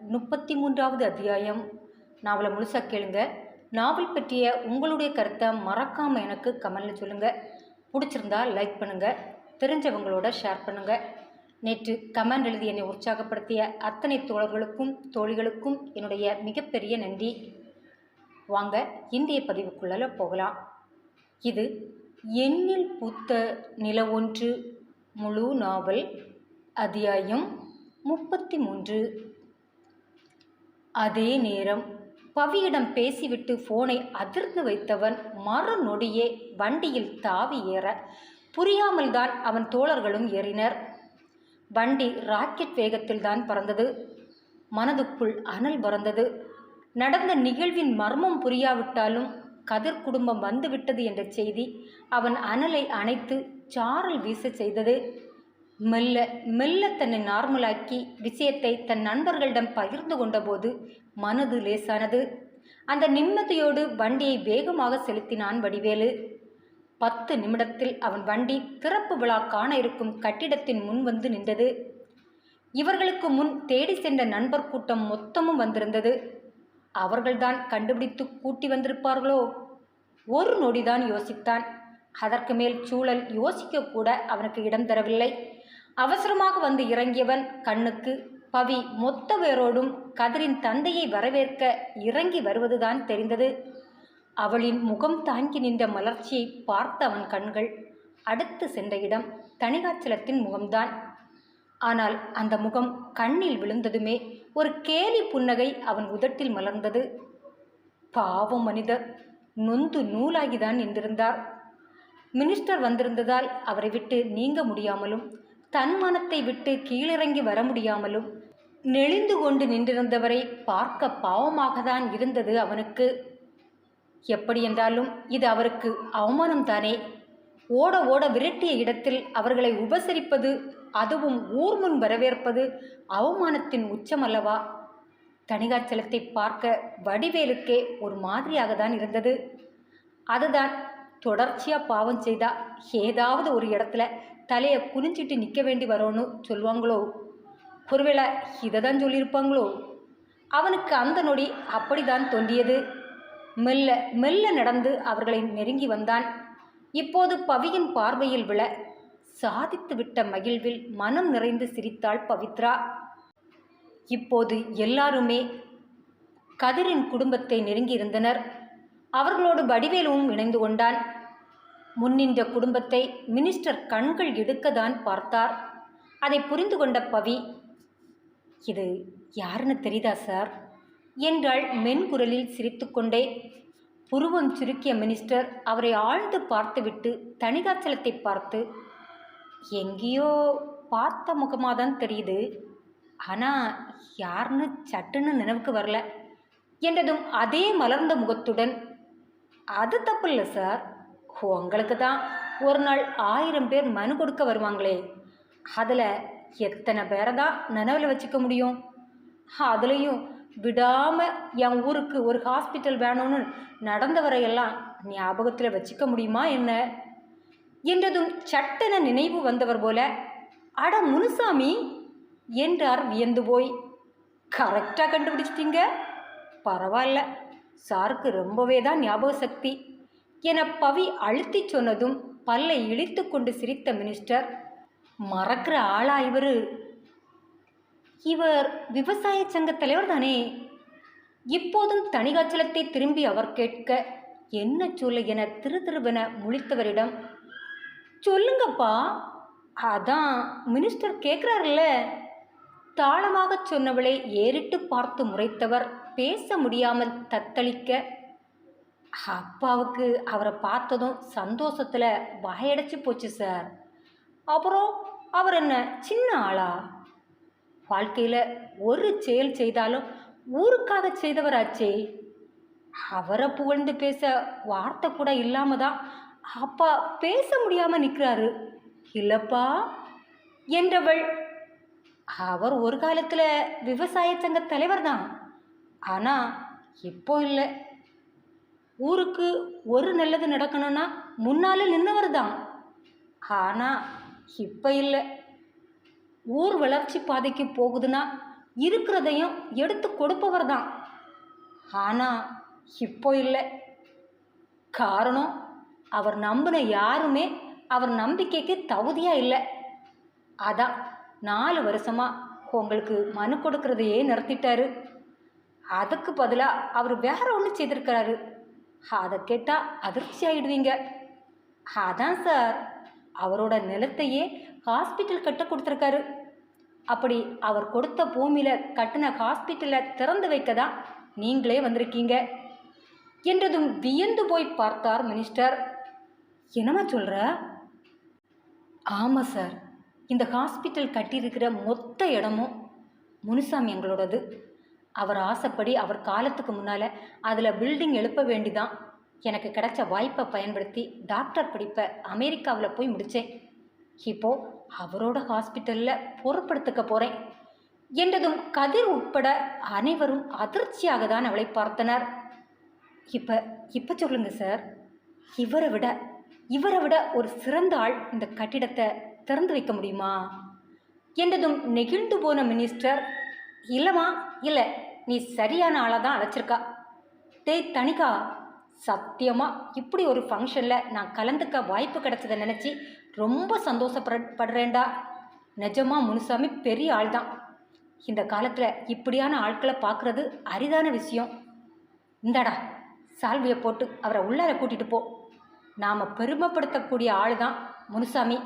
முப்பத்தி மூன்றாவது அத்தியாயம். நாவலை முழுசாக கேளுங்க. நாவல் பற்றிய உங்களுடைய கருத்தை மறக்காமல் எனக்கு கமெண்டில் சொல்லுங்கள் பிடிச்சிருந்தா லைக் பண்ணுங்கள் தெரிஞ்சவங்களோட ஷேர் பண்ணுங்கள் நேற்று கமெண்ட் எழுதி என்னை உற்சாகப்படுத்திய அத்தனை தோழர்களுக்கும் தோழிகளுக்கும் என்னுடைய மிகப்பெரிய நன்றி. வாங்க இந்திய பதிவுக்குள்ளே போகலாம். இது எண்ணில் பூத்த நில ஒன்று முழு நாவல் அத்தியாயம் முப்பத்தி மூன்று அதே நேரம் பவியிடம் பேசிவிட்டு போனை அதிர்ந்து வைத்தவன் மறு நொடியே வண்டியில் தாவி ஏற புரியாமல்தான் அவன் தோழர்களும் ஏறினர். வண்டி ராக்கெட் வேகத்தில் தான் பறந்தது. மனதுக்குள் அனல் பறந்தது. நடந்த நிகழ்வின் மர்மம் புரியாவிட்டாலும் கதிர் குடும்பம் வந்துவிட்டது என்ற செய்தி அவன் அனலை அணைத்து சாரல் வீச செய்தது. மெல்ல மெல்ல தன்னை நார்மலாக்கி விஷயத்தை தன் நண்பர்களிடம் பகிர்ந்து கொண்டபோது மனது லேசானது. அந்த நிம்மதியோடு வண்டியை வேகமாக செலுத்தினான் வடிவேலு. பத்து நிமிடத்தில் அவன் வண்டி திறப்பு விழா காண இருக்கும் கட்டிடத்தின் முன் வந்து நின்றது. இவர்களுக்கு முன் தேடி சென்ற நண்பர் கூட்டம் மொத்தமும் வந்திருந்தது. அவர்கள்தான் கண்டுபிடித்து கூட்டி வந்திருப்பார்களோ? ஒரு நொடிதான் யோசித்தான். அதற்கு மேல் சூழல் யோசிக்கக்கூட அவனுக்கு இடம் தரவில்லை. அவசரமாக வந்து இறங்கியவன் கண்ணுக்கு பவி மொத்த பேரோடும் கதிரின் தந்தையை வரவேற்க இறங்கி வருவதுதான் தெரிந்தது. அவளின் முகம் தாங்கி நின்ற மலர்ச்சியை பார்த்த அவன் கண்கள் அடுத்து சென்ற இடம் தணிகாச்சலத்தின் முகம்தான். ஆனால் அந்த முகம் கண்ணில் விழுந்ததுமே ஒரு கேலி புன்னகை அவன் உதட்டில் மலர்ந்தது. பாவம் மனிதர் நொந்து நூலாகிதான் நின்றிருந்தார். மினிஸ்டர் வந்திருந்ததால் அவரை விட்டு நீங்க முடியாமலும் தன் மனத்தை விட்டு கீழிறங்கி வர முடியாமலும் நெளிந்து கொண்டு நின்றிருந்தவரை பார்க்க பாவமாகத்தான் இருந்தது அவனுக்கு. எப்படி என்றாலும் இது அவருக்கு அவமானம்தானே ஓட ஓட விரட்டிய இடத்தில் அவர்களை உபசரிப்பது அதுவும் ஊர் முன் வரவேற்பது அவமானத்தின் உச்சம் அல்லவா தனிகாச்சலத்தை பார்க்க வடிவேலுக்கே ஒரு மாதிரியாக தான் இருந்தது. அதுதான் தொடர்ச்சியாக பாவம் செய்தா ஏதாவது ஒரு இடத்துல தலையை குனிஞ்சிட்டு நிற்க வேண்டி வரோன்னு சொல்லுவாங்களோ? ஒருவேளை இதை தான் சொல்லியிருப்பாங்களோ? அவனுக்கு அந்த நொடி அப்படிதான் தோன்றியது. மெல்ல மெல்ல நடந்து அவர்களை நெருங்கி வந்தான். இப்போது பவியின் பார்வையில் விழ சாதித்து விட்ட மகிழ்வில் மனம் நிறைந்து சிரித்தாள் பவித்ரா. இப்போது எல்லாருமே கதிரின் குடும்பத்தை நெருங்கியிருந்தனர். அவர்களோடு வடிவேலுவும் இணைந்து கொண்டான். முன்னின்ற குடும்பத்தை மினிஸ்டர் கண்கள் எடுக்கதான் பார்த்தார். அதை புரிந்து கொண்ட பவி இது யாருன்னு தெரியுதா சார்? என்றாள் மென்குரலில் சிரித்துக்கொண்டே புருவம் சுருக்கிய மினிஸ்டர் அவரை ஆழ்ந்து பார்த்துவிட்டு தனிதாச்சலத்தை பார்த்து எங்கேயோ பார்த்த முகமாக தான் தெரியுது. ஆனால் யாருன்னு சட்டுன்னு நினைவுக்கு வரல. என்றதும் அதே மலர்ந்த முகத்துடன் அது தப்பு இல்லை சார். உங்களுக்கு தான் ஒரு நாள் ஆயிரம் பேர் மனு கொடுக்க வருவாங்களே. அதில் எத்தனை பேரை தான் நினைவில் வச்சுக்க முடியும்? அதுலேயும் விடாமல் என் ஊருக்கு ஒரு ஹாஸ்பிட்டல் வேணும்னு நடந்தவரையெல்லாம் ஞாபகத்தில் வச்சுக்க முடியுமா என்ன? என்றதும் சட்டென நினைவு வந்தவர் போல அட முனுசாமி! என்றார் வியந்து போய். கரெக்டாக கண்டுபிடிச்சிட்டிங்க. பரவாயில்ல சாருக்கு ரொம்பவே தான் ஞாபக சக்தி. என பவி அழுத்தி சொன்னதும் பல்லை இழித்து கொண்டு சிரித்த மினிஸ்டர் மறக்கிற ஆளா இவர்? இவர் விவசாய சங்க தலைவர் தானே? இப்போதும் தனிகாச்சலத்தை திரும்பி அவர் கேட்க என்ன சொல்ல என திரு திருவென முழித்தவரிடம் சொல்லுங்கப்பா அதான் மினிஸ்டர் கேட்குறாருல்ல தாளமாக சொன்னவளை ஏறிட்டு பார்த்து முறைத்தவர் பேச முடியாமல் தத்தளிக்க அப்பாவுக்கு அவரை பார்த்ததும் சந்தோஷத்தில் வாயடைச்சு போச்சு சார். அப்புறம் அவர் என்ன சின்ன ஆளா? வாழ்க்கையில் ஒரு செயல் செய்தாலும் ஊருக்காக செய்தவராச்சே. அவரை புகழ்ந்து பேச வார்த்தை கூட இல்லாமல் தான் அப்பா பேச முடியாமல் நிற்கிறாரு இல்லப்பா என்றவள் அவர் ஒரு காலத்தில் விவசாய சங்க தலைவர் தான். ஆனால் இப்போ இல்லை. ஊருக்கு ஒரு நல்லது நடக்கணும்னா முன்னால் நின்றவர் தான். ஆனால் இப்போ இல்லை. ஊர் வளர்ச்சி பாதைக்கு போகுதுன்னா இருக்கிறதையும் எடுத்து கொடுப்பவர் தான். ஆனால் இப்போ இல்லை. காரணம் அவர் நம்பின யாருமே அவர் நம்பிக்கைக்கு தகுதியாக இல்லை. அதான் நாலு வருஷமாக உங்களுக்கு மனு கொடுக்கறதையே நிறுத்திட்டாரு. அதுக்கு பதிலாக அவர் வேற ஒன்று செய்திருக்கிறாரு. அதை கேட்டால் அதிர்ச்சி ஆயிடுவீங்க. அதான் சார் அவரோட நிலத்தையே ஹாஸ்பிட்டல் கட்ட கொடுத்துருக்காரு. அப்படி அவர் கொடுத்த பூமியில் கட்டின ஹாஸ்பிட்டலை திறந்து வைக்க தான் நீங்களே வந்திருக்கீங்க? என்றதும் வியந்து போய் பார்த்தார் மினிஸ்டர். என்னம்மா சொல்கிற ஆமாம் சார் இந்த ஹாஸ்பிட்டல் கட்டியிருக்கிற மொத்த இடமும் முனுசாமி எங்களோடது. அவர் ஆசைப்படி அவர் காலத்துக்கு முன்னால் அதில் பில்டிங் எழுப்ப வேண்டிதான். எனக்கு கிடைச்ச வாய்ப்பை பயன்படுத்தி டாக்டர் படிப்பை அமெரிக்காவில் போய் முடித்தேன் இப்போது அவரோட ஹாஸ்பிட்டலில் பொருட்படுத்திக்க போகிறேன் என்றதும் கதிர் உட்பட அனைவரும் அதிர்ச்சியாக தான் அவளை பார்த்தனர். இப்போ இப்போ சொல்லுங்க சார் இவரை விட இவரை விட ஒரு சிறந்த ஆள் இந்த கட்டிடத்தை திறந்து வைக்க முடியுமா? என்றதும் நெகிழ்ந்து போன மினிஸ்டர் இல்லைம்மா இல்லை. நீ சரியான ஆளாக தான் அழைச்சிருக்கா. டேய் தனிக்கா சத்தியமாக இப்படி ஒரு ஃபங்க்ஷனில் நான் கலந்துக்க வாய்ப்பு கிடைச்சதை நினச்சி ரொம்ப சந்தோஷப்படுறேன்டா நிஜமாக முனுசாமி பெரிய ஆள் தான். இந்த காலத்தில் இப்படியான ஆட்களை பார்க்குறது அரிதான விஷயம். இந்தாடா சால்வியை போட்டு அவரை உள்ளார கூட்டிகிட்டு போ. நாம் பெருமைப்படுத்தக்கூடிய ஆள் தான் முனுசாமி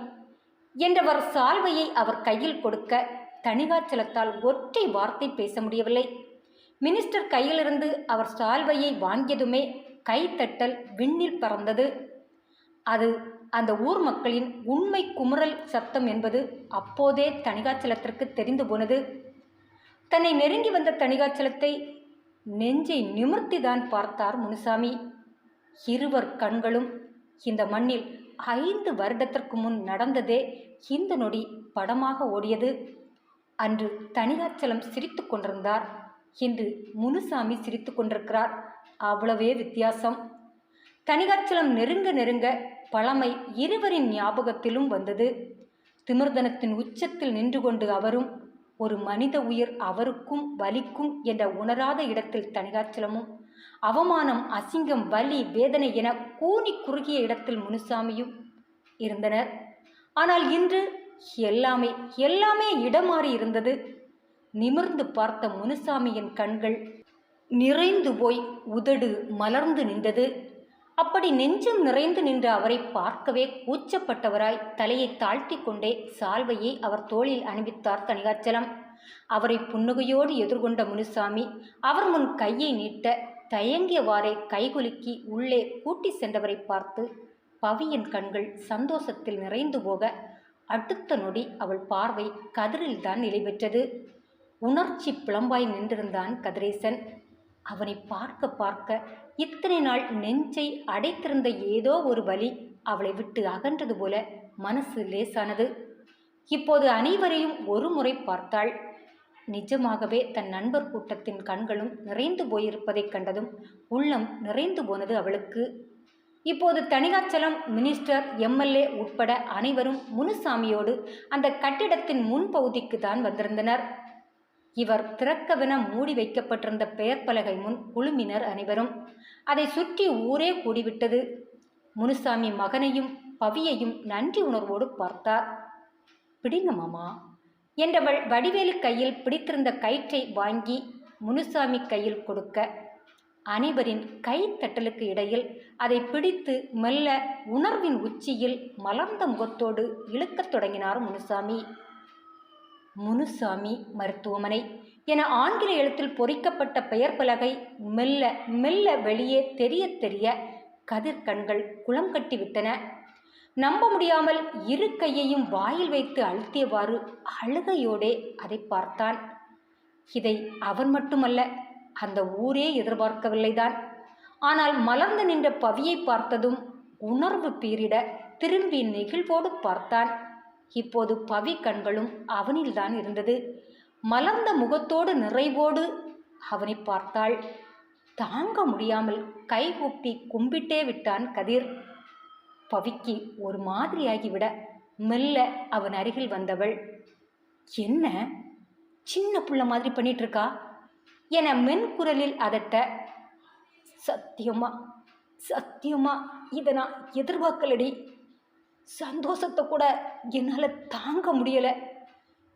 என்றவர் சால்வையை அவர் கையில் கொடுக்க தணிகாச்சலத்தால் ஒற்றை வார்த்தை பேச முடியவில்லை. மினிஸ்டர் கையிலிருந்து அவர் சால்வையை வாங்கியதுமே கைத்தட்டல் விண்ணில் பறந்தது. அது அந்த ஊர் மக்களின் உண்மை குமுறல் சத்தம் என்பது அப்போதே தணிகாச்சலத்திற்கு தெரிந்து போனது. தன்னை நெருங்கி வந்த தணிகாச்சலத்தை நெஞ்சை நிமிர்த்திதான் பார்த்தார் முனுசாமி. இருவர் கண்களும் இந்த மண்ணில் ஐந்து வருடத்திற்கு முன் நடந்ததே இந்த நொடி படமாக ஓடியது. அன்று தனிகாச்சலம் சிரித்து கொண்டிருந்தார். இன்று முனுசாமி சிரித்து கொண்டிருக்கிறார். அவ்வளவே வித்தியாசம். தனிகாச்சலம் நெருங்க நெருங்க பழமை இருவரின் ஞாபகத்திலும் வந்தது. திமிர்தனத்தின் உச்சத்தில் நின்று கொண்டு அவரும் ஒரு மனித உயிர் அவருக்கும் வலிக்கும் என்ற உணராத இடத்தில் தனிகாச்சலமும் அவமானம் அசிங்கம் வலி வேதனை என கூனி குறுகிய இடத்தில் முனுசாமியும் இருந்தனர். ஆனால் இன்று எல்லாமே எல்லாமே இடமாறி இருந்தது. நிமிர்ந்து பார்த்த முனுசாமியின் கண்கள் நிறைந்து போய் உதடு மலர்ந்து நின்றது. அப்படி நெஞ்சம் நிறைந்து நின்ற அவரை பார்க்கவே கூச்சப்பட்டவராய் தலையை தாழ்த்தி கொண்டே சால்வையை அவர் தோளில் அணிவித்தார் தணிகாச்சலம். அவரை புன்னகையோடு எதிர்கொண்ட முனுசாமி அவர் முன் கையை நீட்ட தயங்கியவாறே கைகுலுக்கி உள்ளே கூட்டி சென்றவரை பார்த்து பவியின் கண்கள் சந்தோஷத்தில் நிறைந்து போக அடுத்த நொடி அவள் பார்வை கதிரில்தான் நிலை பெற்றது. உணர்ச்சி புலம்பாய் நின்றிருந்தான் கதிரேசன். அவனை பார்க்க பார்க்க இத்தனை நாள் நெஞ்சை அடைத்திருந்த ஏதோ ஒரு வலி அவளை விட்டு அகன்றது போல மனசு லேசானது. இப்போது அனைவரையும் ஒரு முறை பார்த்தாள். நிஜமாகவே தன் நண்பர் கூட்டத்தின் கண்களும் நிறைந்து போயிருப்பதைக் கண்டதும் உள்ளம் நிறைந்து போனது அவளுக்கு. இப்போது தணிகாச்சலம் மினிஸ்டர் எம்எல்ஏ உட்பட அனைவரும் முனுசாமியோடு அந்த கட்டிடத்தின் முன்பகுதிக்கு தான் வந்திருந்தனர். இவர் திறக்கவென மூடி வைக்கப்பட்டிருந்த பெயர் பலகை முன் குழுமினர் அனைவரும். அதை சுற்றி ஊரே கூடிவிட்டது. முனுசாமி மகனையும் பவியையும் நன்றி உணர்வோடு பார்த்தார். பிடிங்க மாமா என்றவள் வடிவேலு கையில் பிடித்திருந்த கயிற்றை வாங்கி முனுசாமி கையில் கொடுக்க அனைவரின் கைத்தட்டலுக்கு இடையில் அதை பிடித்து மெல்ல உணர்வின் உச்சியில் மலர்ந்த முகத்தோடு இழுக்கத் தொடங்கினார் முனுசாமி. முனுசாமி மருத்துவமனை என ஆங்கில எழுத்தில் பொறிக்கப்பட்ட பெயர் பலகை மெல்ல மெல்ல வெளியே தெரிய தெரிய கதிர்கண்கள் குளம் கட்டிவிட்டன நம்ப முடியாமல் இரு கையையும் வாயில் வைத்து அழுத்தியவாறு அழுகையோடே அதை பார்த்தான். இதை அவன் மட்டுமல்ல அந்த ஊரே எதிர்பார்க்கவில்லைதான். ஆனால் மலர்ந்து நின்ற பவியை பார்த்ததும் உணர்வு பீரிட திரும்பி நெகிழ்வோடு பார்த்தான். இப்போது பவி கண்களும் அவனில்தான் இருந்தது. மலர்ந்த முகத்தோடு நிறைவோடு அவனை பார்த்தாள். தாங்க முடியாமல் கைகூப்பி கும்பிட்டே விட்டான் கதிர். பவிக்கு ஒரு மாதிரியாகிவிட மெல்ல அவன் அருகில் வந்தவள். என்ன? சின்ன புள்ள மாதிரி பண்ணிட்டு இருக்கா? என மென்குரலில் அதட்ட சத்தியமா சத்தியமா இதை நான் எதிர்பார்க்கலடி. சந்தோஷத்தை கூட என்னால் தாங்க முடியலை.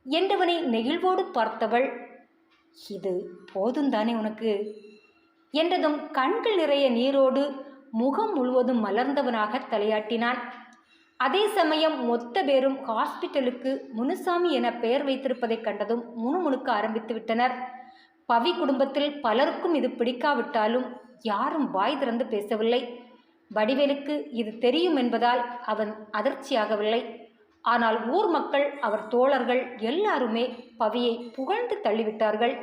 என்றவனை நெகிழ்வோடு பார்த்தவள் இது போதும் தானே உனக்கு? என்றதும் கண்கள் நிறைய நீரோடு முகம் முழுவதும் மலர்ந்தவனாக தலையாட்டினான். அதே சமயம் மொத்த பேரும் ஹாஸ்பிட்டலுக்கு முனுசாமி என பெயர் வைத்திருப்பதைக் கண்டதும் முணுமுணுக்க ஆரம்பித்து விட்டனர் பவி குடும்பத்தில் பலருக்கும் இது பிடிக்காவிட்டாலும் யாரும் வாய் திறந்து பேசவில்லை. வடிவேலுக்கு இது தெரியும் என்பதால் அவன் அதிர்ச்சியாகவில்லை. ஆனால் ஊர் மக்கள் அவர் தோழர்கள் எல்லாருமே பவியை புகழ்ந்து தள்ளிவிட்டார்கள்.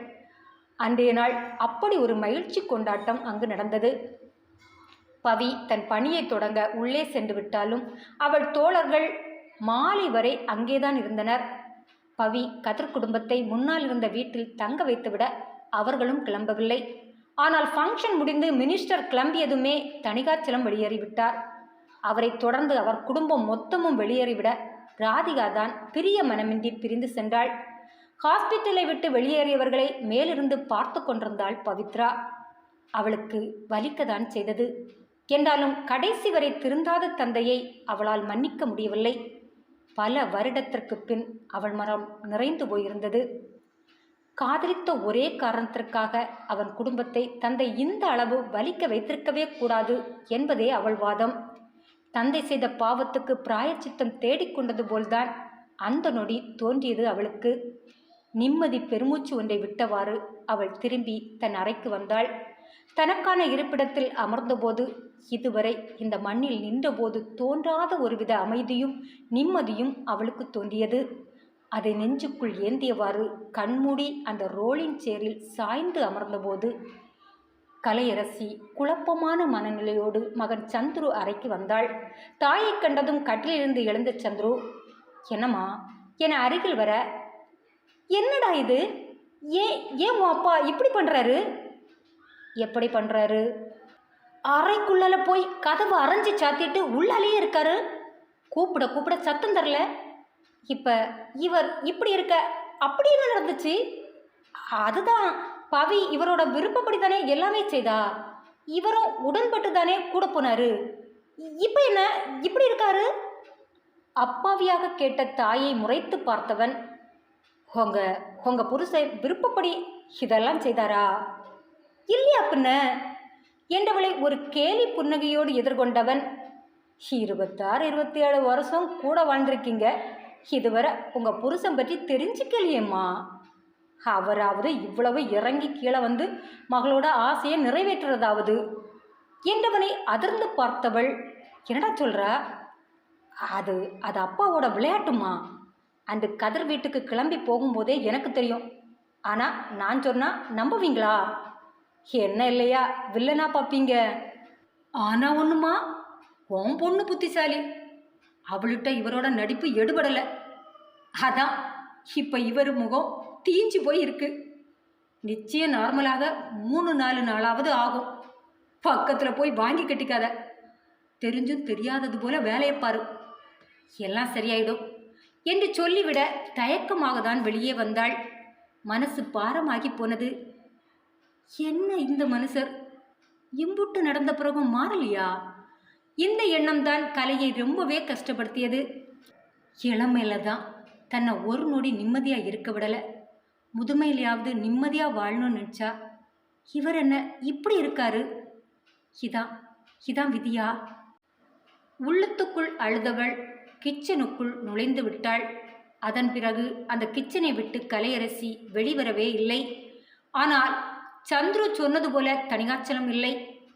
அன்றைய நாள் அப்படி ஒரு மகிழ்ச்சி கொண்டாட்டம் அங்கு நடந்தது. பவி தன் பணியை தொடங்க உள்ளே சென்று விட்டாலும் அவள் தோழர்கள் மாலை வரை அங்கேதான் இருந்தனர். பவி கதிர் குடும்பத்தை முன்னால் இருந்த வீட்டில் தங்க வைத்துவிட அவர்களும் கிளம்பவில்லை. ஆனால் ஃபங்க்ஷன் முடிந்து மினிஸ்டர் கிளம்பியதுமே தணிகாச்சலம் வெளியேறிவிட்டார். அவரை தொடர்ந்து அவர் குடும்பம் மொத்தமும் வெளியேறிவிட ராதிகா தான் பிரிய மனமின்றி பிரிந்து சென்றாள். ஹாஸ்பிட்டலை விட்டு வெளியேறியவர்களை மேலிருந்து பார்த்து கொண்டிருந்தாள் பவித்ரா. அவளுக்கு வலிக்கதான் செய்தது. என்றாலும் கடைசி வரை திருந்தாத தந்தையை அவளால் மன்னிக்க முடியவில்லை. பல வருடத்திற்கு பின் அவள் மரம் நிறைந்து போயிருந்தது. காதலித்த ஒரே காரணத்திற்காக அவன் குடும்பத்தை தந்தை இந்த அளவு வலிக்க வைத்திருக்கவே கூடாது என்பதே அவள் வாதம். தந்தை செய்த பாவத்துக்கு பிராயச்சித்தம் தேடிக்கொண்டது போல்தான் அந்த நொடி தோன்றியது அவளுக்கு. நிம்மதி பெருமூச்சு ஒன்றை விட்டவாறு அவள் திரும்பி தன் அறைக்கு வந்தாள். தனக்கான இருப்பிடத்தில் அமர்ந்தபோது இதுவரை இந்த மண்ணில் நின்றபோது தோன்றாத ஒருவித அமைதியும் நிம்மதியும் அவளுக்கு தோன்றியது. அதை நெஞ்சுக்குள் ஏந்தியவாறு கண்மூடி அந்த ரோலின் சேரில் சாய்ந்து அமர்ந்தபோது கலையரசி குழப்பமான மனநிலையோடு மகன் சந்துரு அறைக்கு வந்தாள். தாயை கண்டதும் கட்டிலிருந்து எழுந்த சந்துரு என்னம்மா என அருகில் வர? என்னடா இது? ஏன் ஏன் உன் அப்பா இப்படி பண்ணுறாரு எப்படி பண்ணுறாரு அறைக்குள்ளால போய் கதவை அரைஞ்சி சாத்திட்டு உள்ளாலேயே இருக்காரு. கூப்பிட கூப்பிட சத்தம் தரல. இப்போ இவர் இப்படி இருக்க அப்படி என்ன நடந்துச்சு? அதுதான். பவி இவரோட விருப்பப்படி தானே எல்லாமே செய்தா? இவரும் உடன்பட்டு தானே கூட போனாரு? இப்போ என்ன? இப்படி இருக்காரு? அப்பாவியாக கேட்ட தாயை முறைத்து பார்த்தவன் உங்க உங்க புருஷன் விருப்பப்படி இதெல்லாம் செய்தாரா? இல்லையா பின்ன? என்றவளை ஒரு கேலி புன்னகையோடு எதிர்கொண்டவன் இருபத்தாறு இருபத்தி ஏழு வருஷம் கூட வாழ்ந்திருக்கீங்க. இதுவரை உங்கள் புருஷன் பற்றி தெரிஞ்சுக்கலையேம்மா. அவராவது இவ்வளவு இறங்கி கீழே வந்து மகளோட ஆசையை நிறைவேற்றுறதாவது. என்றவனை அதிர்ந்து பார்த்தவள் என்னடா சொல்கிறா அது அது அப்பாவோட விளையாட்டுமா அந்த கதிர் வீட்டுக்கு கிளம்பி போகும்போதே எனக்கு தெரியும். ஆனால் நான் சொன்னால் நம்புவீங்களா? என்ன இல்லையா வில்லனா பார்ப்பீங்க ஆனால் ஒன்றுமா உன் பொண்ணு புத்திசாலி. அவள்கிட்ட இவரோட நடிப்பு எடுபடலை. அதான் இப்போ இவர் முகம் தீஞ்சு போய் இருக்கு நிச்சயம் நார்மலாக மூணு நாலு நாளாவது ஆகும். பக்கத்தில் போய் வாங்கி கட்டிக்காத. தெரிஞ்சும் தெரியாதது போல வேலையை பாரு. எல்லாம் சரியாயிடும். என்று சொல்லிவிட தயக்கமாக தான் வெளியே வந்தாள். மனசு பாரமாகி போனது. என்ன இந்த மனுஷர்? இம்புட்டு நடந்த பிறகும் மாறலையா? இந்த எண்ணம் தான் கலையை ரொம்பவே கஷ்டப்படுத்தியது. இளமையில தான் தன்னை ஒரு நொடி நிம்மதியாக இருக்க விடலை. முதுமையிலையாவது நிம்மதியாக வாழணும்னு நினச்சா இவர் என்ன இப்படி இருக்காரு? இதான் இதான் விதியா? உள்ளத்துக்குள் அழுதவள் கிச்சனுக்குள் நுழைந்து விட்டாள். அதன் பிறகு அந்த கிச்சனை விட்டு கலையரசி வெளிவரவே இல்லை. ஆனால் சந்துரு சொன்னது போல தனிகாச்சலம் இல்லை.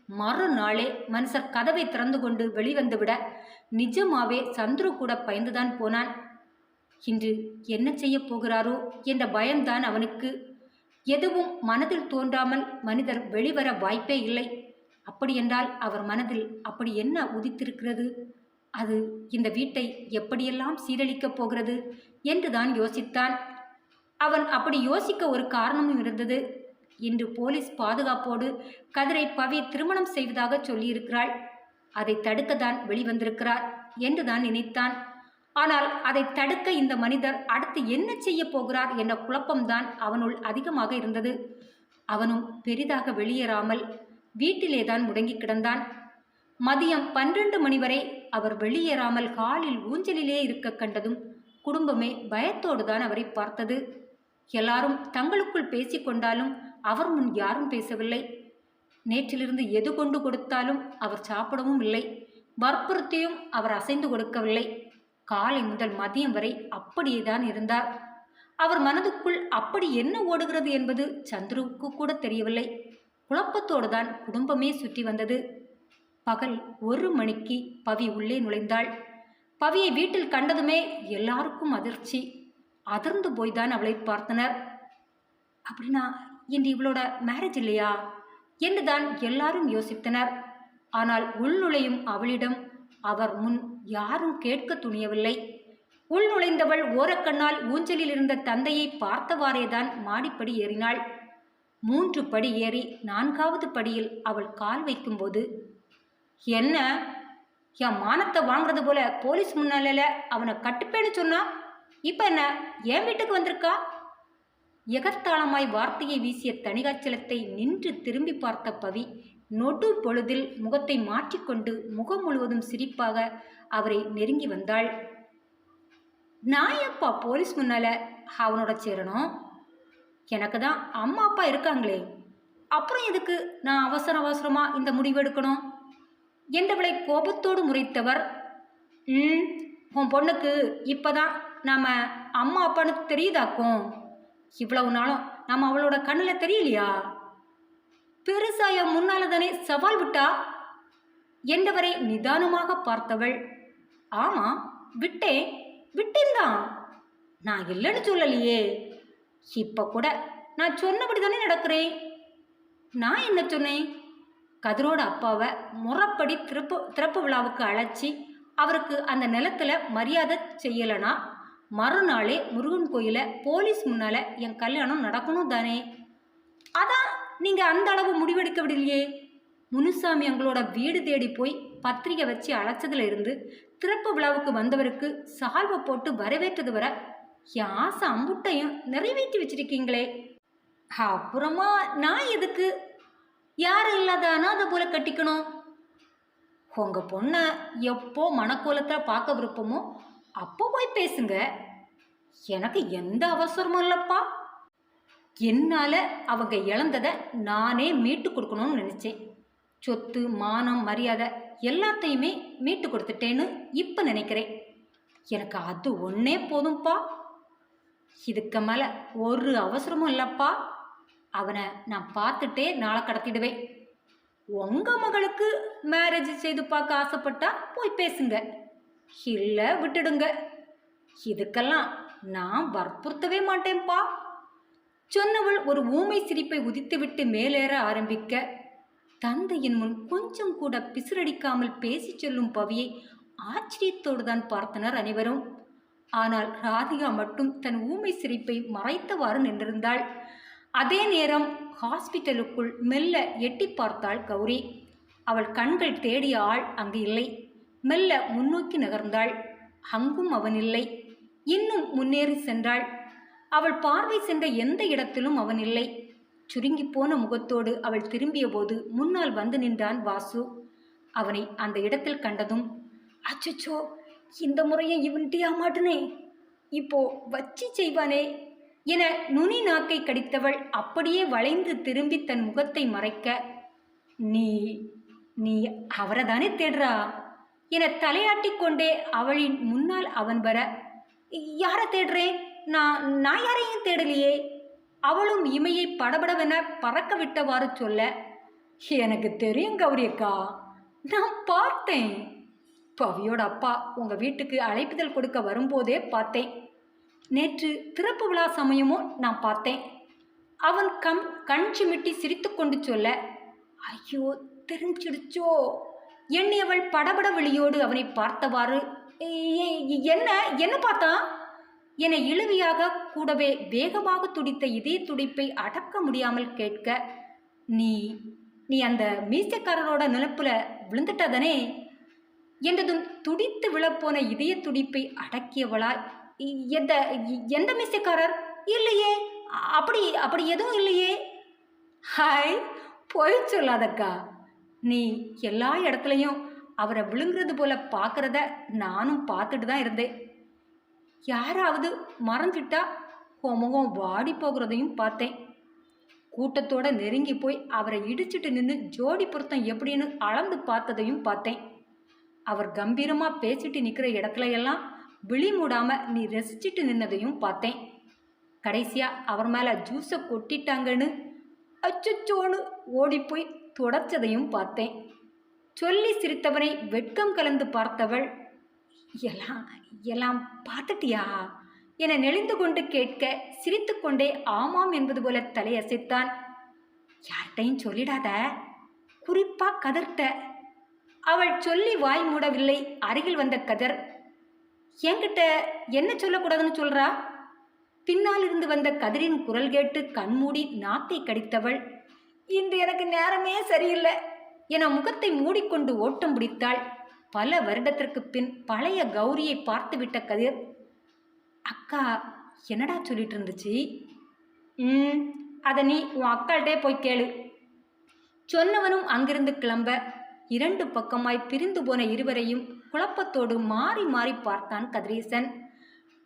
மறுநாளே மனுஷர் கதவை திறந்து கொண்டு வெளிவந்து விட நிஜமாவே சந்துரு கூட பயந்துதான் போனான். இன்று என்ன செய்ய போகிறாரோ என்ற பயம்தான் அவனுக்கு. எதுவும் மனதில் தோன்றாமல் மனிதர் வெளிவர வாய்ப்பே இல்லை. அப்படியென்றால் அவர் மனதில் அப்படி என்ன உதித்திருக்கிறது? அது இந்த வீட்டை எப்படியெல்லாம் சீரழிக்கப் போகிறது? என்றுதான் யோசித்தான். அவன் அப்படி யோசிக்க ஒரு காரணமும் இருந்தது. இன்று போலீஸ் பாதுகாப்போடு கதிரை பவி திருமணம் செய்வதாக சொல்லியிருக்கிறாள். அதை தடுக்கத்தான் வெளிவந்திருக்கிறார் என்றுதான் நினைத்தான். ஆனால் அதை தடுக்க இந்த மனிதர் அடுத்து என்ன செய்ய போகிறார் என்ற குழப்பம்தான் அவனுள் அதிகமாக இருந்தது. அவனும் பெரிதாக வெளியேறாமல் வீட்டிலேதான் முடங்கி கிடந்தான். மதியம் பன்னிரண்டு மணி வரை அவர் வெளியேறாமல் காலில் ஊஞ்சலிலே இருக்க கண்டதும் குடும்பமே பயத்தோடுதான் அவரை பார்த்தது. எல்லாரும் தங்களுக்குள் பேசிக்கொண்டாலும் அவர் முன் யாரும் பேசவில்லை. நேற்றிலிருந்து எது கொண்டு கொடுத்தாலும் அவர் சாப்பிடவும் இல்லை. வற்புறுத்தியும் அவர் அசைந்து கொடுக்கவில்லை. காலை முதல் மதியம் வரை அப்படியே தான் இருந்தார். அவர் மனதுக்குள் அப்படி என்ன ஓடுகிறது என்பது சந்துருவுக்கு கூட தெரியவில்லை. குழப்பத்தோடு தான் குடும்பமே சுற்றி வந்தது. பகல் ஒரு மணிக்கு பவி உள்ளே நுழைந்தாள். பவியை வீட்டில் கண்டதுமே எல்லாருக்கும் அதிர்ச்சி. அதிர்ந்து போய்தான் அவளை பார்த்தனர். அப்படின்னா இன்று இவளோட மேரேஜ் இல்லையா? என்றுதான் எல்லாரும் யோசித்தனர். ஆனால் உள்நுழையும் அவளிடம் அவர் முன் யாரும் கேட்க துணியவில்லை உள்நுழைந்தவள் ஓரக்கண்ணால் ஊஞ்சலில் இருந்த தந்தையை பார்த்தவாறேதான் மாடிப்படி ஏறினாள். மூன்று படி ஏறி நான்காவது படியில் அவள் கால் வைக்கும்போது என்ன? என் மானத்தை வாங்குறது போல போலீஸ் முன்னால அவனை கட்டுப்பேன்னு சொன்னா? இப்போ என்ன? என் வீட்டுக்கு வந்திருக்கா? எகத்தாளமாய் வார்த்தையை வீசிய தணிகாச்சலத்தை நின்று திரும்பி பார்த்த பவி நொடு பொழுதில் முகத்தை மாற்றிக்கொண்டு முகம் முழுவதும் சிரிப்பாக அவரை நெருங்கி வந்தாள். நான் எப்பா போலீஸ் முன்னால அவனோட சேரணும்? எனக்கு தான் அம்மா அப்பா இருக்காங்களே. அப்புறம் எதுக்கு நான் அவசர அவசரமாக இந்த முடிவு எடுக்கணும்? என்றவளை கோபத்தோடு முறைத்தவர்? ம் உன் பொண்ணுக்கு இப்போதான் நாம அம்மா அப்பான்னு தெரியுதாக்கும்? இவ்வளவு நாளும் நம்ம அவளோட கண்ணில் தெரியலையா? பெருசாய முன்னால தானே சவால் விட்டா? என்றவரை நிதானமாக பார்த்தவள் ஆமா விட்டேன் விட்டேன்தான் நான் இல்லைன்னு சொல்லலையே. இப்போ கூட நான் சொன்னபடி தானே நடக்கிறேன். நான் என்ன சொன்னேன்? கதிரோட அப்பாவை முறப்படி திறப்பு திறப்பு விழாவுக்கு அழைச்சி அவருக்கு அந்த நிலத்துல மரியாதை செய்யலைனா? மறுநாளே முருகன் கோயில போலீஸ் முன்னால என் கல்யாணம் நடக்கணும் தானே? அதான் நீங்க அந்த அளவு முடிவெடுக்க விடலையே. முனுசாமி எங்களோட வீடு தேடி போய் பத்திரிகை வச்சு அழைச்சதுல இருந்து திறப்பு விழாவுக்கு வந்தவருக்கு சால்வை போட்டு வரவேற்றது வர என் ஆசை அம்புட்டையும் நிறைவேற்றி வச்சிருக்கீங்களே. அப்புறமா நான் எதுக்கு? யாரும் இல்லாத அனாதை போல கட்டிக்கணும். உங்க பொண்ணை எப்போ மனக்கோலத்தில் பார்க்க விருப்பமோ அப்போ போய் பேசுங்க. எனக்கு எந்த அவசரமும் இல்லைப்பா. என்னால் அவங்க இழந்ததை நானே மீட்டு கொடுக்கணும்னு நினச்சேன். சொத்து மானம் மரியாதை எல்லாத்தையுமே மீட்டு கொடுத்துட்டேன்னு இப்போ நினைக்கிறேன். எனக்கு அது ஒன்றே போதும்ப்பா இதுக்கு மேலே ஒரு அவசரமும் இல்லைப்பா. அவனை நான் பார்த்துட்டே நாளை கடத்திடுவேன். உங்கள் மகளுக்கு மேரேஜ் செய்து பார்க்க ஆசைப்பட்டா போய் பேசுங்க. இல்லை விட்டுடுங்க. இதுக்கெல்லாம் நான் வற்புறுத்தவே மாட்டேன்ப்பா சொன்னவள் ஒரு ஊமை சிரிப்பை உதித்துவிட்டு மேலேற ஆரம்பிக்க தந்தையின் முன் கொஞ்சம் கூட பிசுரடிக்காமல் பேசி சொல்லும் பவியை ஆச்சரியத்தோடு தான் பார்த்தனர் அனைவரும். ஆனால் ராதிகா மட்டும் தன் ஊமை சிரிப்பை மறைத்தவாறு நின்றிருந்தாள். அதே நேரம் ஹாஸ்பிட்டலுக்குள் மெல்ல எட்டி பார்த்தாள் கௌரி. அவள் கண்கள் தேடிய ஆள் அங்கு இல்லை. மெல்ல முன்னோக்கி நகர்ந்தாள். அங்கும் அவன் இல்லை இன்னும் முன்னேறி சென்றாள். அவள் பார்வை சென்ற எந்த இடத்திலும் அவன் இல்லை சுருங்கி போன முகத்தோடு அவள் திரும்பிய போது முன்னால் வந்து நின்றான் வாசு. அவனை அந்த இடத்தில் கண்டதும் அச்சச்சோ இந்த முறையை இவன்ட்டியா மாட்டுனே? இப்போ வச்சு செய்வானே? என நுனி நாக்கை கடித்தவள் அப்படியே வளைந்து திரும்பி தன் முகத்தை மறைக்க நீ நீ அவரை தானே தேடுறா? என தலையாட்டிக் கொண்டே அவளின் முன்னால் அவன் வர யாரை தேடுறேன் நான் நான் யாரையும் தேடலையே. அவளும் இமையை படபடவென பறக்க விட்டவாறு சொல்ல எனக்கு தெரியும் கௌரி அக்கா நான் பார்த்தேன். பவியோட அப்பா உங்கள் வீட்டுக்கு அழைப்புதல் கொடுக்க வரும்போதே பார்த்தேன். நேற்று திறப்பு விழா சமயமும் நான் பார்த்தேன். அவன் கம் கண் சிமிட்டி சிரித்து கொண்டு சொல்ல ஐயோ தெரிஞ்சிடுச்சோ? எண்ணியவள் படபட வெளியோடு அவனை பார்த்தவாறு "ஏ- என்ன என்ன பார்த்தா? என இழுவியாக கூடவே வேகமாக துடித்த இதய துடிப்பை அடக்க முடியாமல் கேட்க நீ நீ அந்த மீசக்காரரோட நிலப்புல விழுந்துட்டதானே? என்றதும் துடித்து விழப்போன இதய துடிப்பை அடக்கியவளாய் "இ- எந்த எந்த மீசக்காரர்? இல்லையே அப்படி அப்படி எதுவும் இல்லையே. ஹாய் பொய் சொல்லாதக்கா. நீ எல்லா இடத்துலையும் அவரை விழுங்குறது போல பார்க்கறத நானும் பார்த்துட்டு தான் இருந்தேன். யாராவது மறந்துட்டா உன் முகம் வாடி போகிறதையும் பார்த்தேன். கூட்டத்தோட நெருங்கி போய் அவரை இடிச்சிட்டு நின்று ஜோடி பொருத்தம் எப்படின்னு அளந்து பார்த்ததையும் பார்த்தேன். அவர் கம்பீரமாக பேசிட்டு நிற்கிற இடத்துல எல்லாம் விழி மூடாமல் நீ ரசிச்சிட்டு நின்னதையும் பார்த்தேன். கடைசியாக அவர் மேலே ஜூஸை கொட்டிட்டாங்கன்னு அச்சச்சோன்னு ஓடிப்போய் தொடர்ச்சதையும் பார்த்தேன். சொல்லி சிரித்தவனை வெட்கம் கலந்து பார்த்தவள் எல்லாம் எல்லாம் பார்த்துட்டியா? என நெளிந்து கொண்டு கேட்க சிரித்துக்கொண்டே ஆமாம் என்பது போல தலையசைத்தான். யார்கிட்டையும் சொல்லிடாத குறிப்பா கதர்ட்ட அவள் சொல்லி வாய் மூடவில்லை. அருகில் வந்த கதர் என்கிட்ட என்ன சொல்லக்கூடாதுன்னு சொல்றா? பின்னால் இருந்து வந்த கதிரின் குரல் கேட்டு கண்மூடி நாக்கை கடித்தவள் இன்று எனக்கு நேரமே சரியில்லை. என முகத்தை மூடிக்கொண்டு ஓட்டம் பிடித்தாள். பல வருடத்திற்கு பின் பழைய கௌரியை பார்த்துவிட்ட கதிர் அக்கா என்னடா சொல்லிட்டு இருந்துச்சு? ம் அதை நீ உன் அக்காள்கிட்டே போய் கேளு. சொன்னவனும் அங்கிருந்து கிளம்ப இரண்டு பக்கமாய் பிரிந்து போன இருவரையும் குழப்பத்தோடு மாறி மாறி பார்த்தான் கதிரேசன்.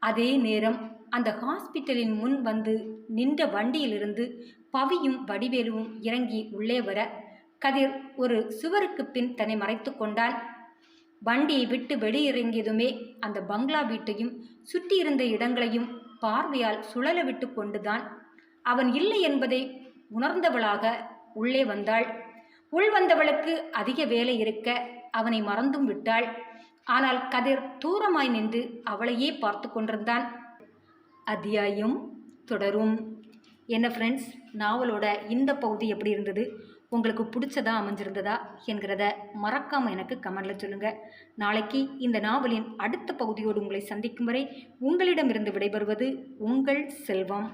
அதே நேரம் அந்த ஹாஸ்பிட்டலின் முன் வந்து நின்ற வண்டியிலிருந்து பவியும் வடிவேலுவும் இறங்கி உள்ளே வர கதிர் ஒரு சுவருக்கு பின் தன்னை மறைத்து கொண்டான் வண்டியை விட்டு வெளியிறங்கியதுமே அந்த பங்களா வீட்டையும் சுற்றியிருந்த இடங்களையும் பார்வையால் சுழல விட்டு கொண்டுதான் அவன் இல்லை என்பதை உணர்ந்தவளாக உள்ளே வந்தாள். உள் வந்தவளுக்கு அதிக வேலை இருக்க அவனை மறந்தும் விட்டாள். ஆனால் கதிர் தூரமாய் நின்று அவளையே பார்த்து கொண்டிருந்தான். அத்தியாயம் தொடரும். என்ன ஃப்ரெண்ட்ஸ் நாவலோட இந்த பகுதி எப்படி இருந்தது? உங்களுக்கு பிடிச்சதா அமைஞ்சிருந்ததா என்கிறத மறக்காமல் எனக்கு கமெண்டில் சொல்லுங்கள் நாளைக்கு இந்த நாவலின் அடுத்த பகுதியோடு உங்களை சந்திக்கும் வரை உங்களிடமிருந்து விடைபெறுவது உங்கள் செல்வம்.